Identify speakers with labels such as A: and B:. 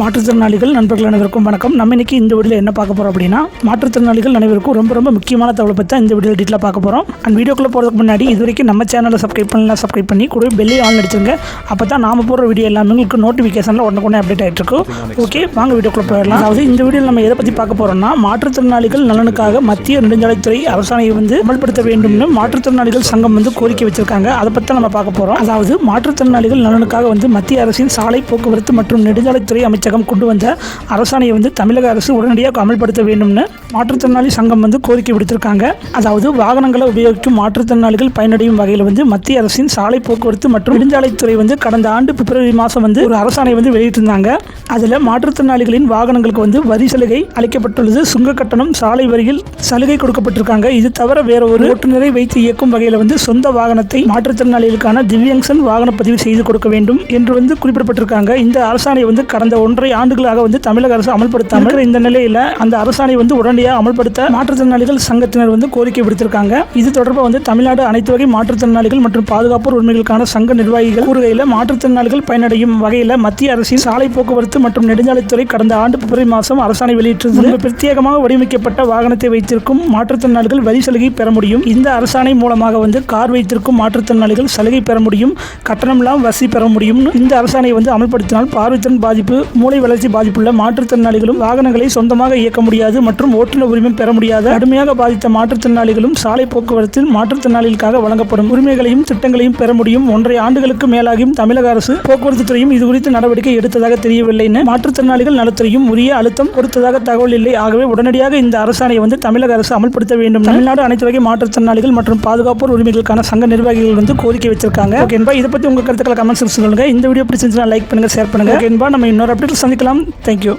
A: மாற்றுத்திறனாளிகள் நண்பர்கள் அனைவருக்கும் வணக்கம். நம்ம இன்னைக்கு இந்த வீடியோவில் என்ன பார்க்க போகிறோம் அப்படின்னா மாற்றுத்திறனாளிகள் அனைவருக்கும் ரொம்ப ரொம்ப முக்கியமான தகவலை பற்றி தான் இந்த வீடியோ டீட்டில் பார்க்க போகிறோம் அண்ட் வீடியோக்குள்ளே போகிறதுக்கு முன்னாடி இது வரைக்கும் நம்ம சேனலை சப்ஸ்கிரைப் பண்ணலாம் சப்ஸ்கிரைப் பண்ணி கூட பெல்லே ஆன் அடிச்சிருங்க அப்போ தான் நாம போகிற வீடியோ எல்லாமே உங்களுக்கு நோட்டிஃபிகேஷனில் உடனே அப்டேட் ஆகிட்டு இருக்கும். ஓகே வாங்க வீடியோக்குள்ளே போயிடலாம். அதாவது இந்த வீடியோவில் நம்ம எதை பற்றி பார்க்க போகிறோம்னா மாற்றுத்திறனாளிகள் நலனுக்காக மத்திய நெடுஞ்சாலைத்துறை அரசாணையை வந்து அமல்படுத்த வேண்டும்னு மாற்றுத்திறனாளிகள் சங்கம் வந்து கோரிக்கை வச்சிருக்காங்க. அதை பற்றி நம்ம பார்க்க போகிறோம் அதாவது மாற்றுத்திறனாளிகள் நலனுக்காக வந்து மத்திய அரசின் சாலை போக்குவரத்து மற்றும் நெடுஞ்சாலைத்துறை அமைச்சர் அமைச்சகம் கொண்டு வந்த அரசாணையை வந்து தமிழக அரசு உடனடியாக அமல்படுத்த வேண்டும்னு மாற்றுத்திறனாளி சங்கம் வந்து கோரிக்கை விடுத்திருக்காங்க. அதாவது வாகனங்களை உபயோகிக்கும் மாற்றுத்திறனாளிகள் பயனடையும் வகையில் வந்து மத்திய அரசின் சாலை போக்குவரத்து மற்றும் நெடுஞ்சாலைத்துறை வந்து கடந்த ஆண்டு பிப்ரவரி மாதம் வந்து ஒரு அரசாணை வந்து வெளியிட்டிருந்தாங்க. அதில் மாற்றுத்திறனாளிகளின் வாகனங்களுக்கு வந்து வரி சலுகை அளிக்கப்பட்டுள்ளது. சுங்க கட்டணம் சாலை வரியில் சலுகை கொடுக்கப்பட்டிருக்காங்க. இது தவிர வேற ஒரு ஓட்டுநரை வைத்து இயக்கும் வகையில் வந்து சொந்த வாகனத்தை மாற்றுத்திறனாளிகளுக்கான திவ்யங்சன் வாகன பதிவு செய்து கொடுக்க வேண்டும் என்று வந்து குறிப்பிடப்பட்டிருக்காங்க. இந்த அரசாணை வந்து கடந்த ஒன்றரை ஆண்டுகளாக வந்து தமிழக அரசு அமல்படுத்தாமல் இந்த நிலையில் அந்த அரசாணை வந்து உடனடியாக அமல்படுத்த மாற்றுத்திறனாளிகள் சங்கத்தினர் வந்து கோரிக்கை விடுத்திருக்காங்க. இது தொடர்பாக வந்து தமிழ்நாடு அனைத்து வகை மாற்றுத்திறனாளிகள் மற்றும் பாதுகாப்பு உரிமைகளுக்கான சங்க நிர்வாகிகள் கூறுகையில் மாற்றுத்திறனாளிகள் பயனடையும் வகையில் மத்திய அரசின் சாலை போக்குவரத்து மற்றும் நெடுஞ்சாலைத்துறை கடந்த ஆண்டு பிப்ரவரி மாதம் அரசாணை வெளியிட்டிருந்தது. பிரத்யேகமாக வடிவமைக்கப்பட்ட வாகனத்தை வைத்திருக்கும் மாற்றுத்திறனாளிகள் வரி சலுகை பெற முடியும். இந்த அரசாணை மூலமாக வந்து கார் வைத்திருக்கும் மாற்றுத்திறனாளிகள் சலுகை பெற முடியும். கட்டணம்லாம் வசதி பெற முடியும் இந்த அரசாணையை வந்து அமல்படுத்தினால் பார்வைத்திறன் பாதிப்பு மூளை வளர்ச்சி பாதிப்புள்ள மாற்றுத்திறனாளிகளும் வாகனங்களை சொந்தமாக இயக்க முடியாது மற்றும் ஓட்டுநர் உரிமம் பெற முடியாத கடுமையாக பாதித்த மாற்றுத்திறனாளிகளும் சாலை போக்குவரத்தில் மாற்றுத்திறனாளிகளுக்காக வழங்கப்படும் உரிமைகளையும் திட்டங்களையும் பெற முடியும். ஒன்றை ஆண்டுகளுக்கு மேலாகியும் தமிழக அரசு போக்குவரத்து துறையும் இது குறித்து நடவடிக்கை எடுத்ததாக தெரியவில்லை என மாற்றுத்திறனாளிகள் நலத்துறையும் உரிய அழுத்தம் கொடுத்ததாக தகவல் இல்லை. ஆகவே உடனடியாக இந்த அரசாணையை வந்து தமிழக அரசு அமல்படுத்த வேண்டும். தமிழ்நாடு அனைத்து வகை மாற்றுத்திறனாளிகள் மற்றும் பாதுகாப்போர் உரிமைகளுக்கான சங்க நிர்வாகிகள் வந்து கோரிக்கை வச்சிருக்காங்க ஓகே இதை பத்தி உங்க கருத்துக்களை கமெண்ட்ஸ் சொல்லுங்க. இந்த வீடியோ பிடிச்சிருந்துச்சுன்னா லைக் பண்ணுங்க ஷேர் பண்ணுங்க. ஓகே நம்ம இன்னொரு அப்டேட் சந்திக்கலாம். தேங்க்யூ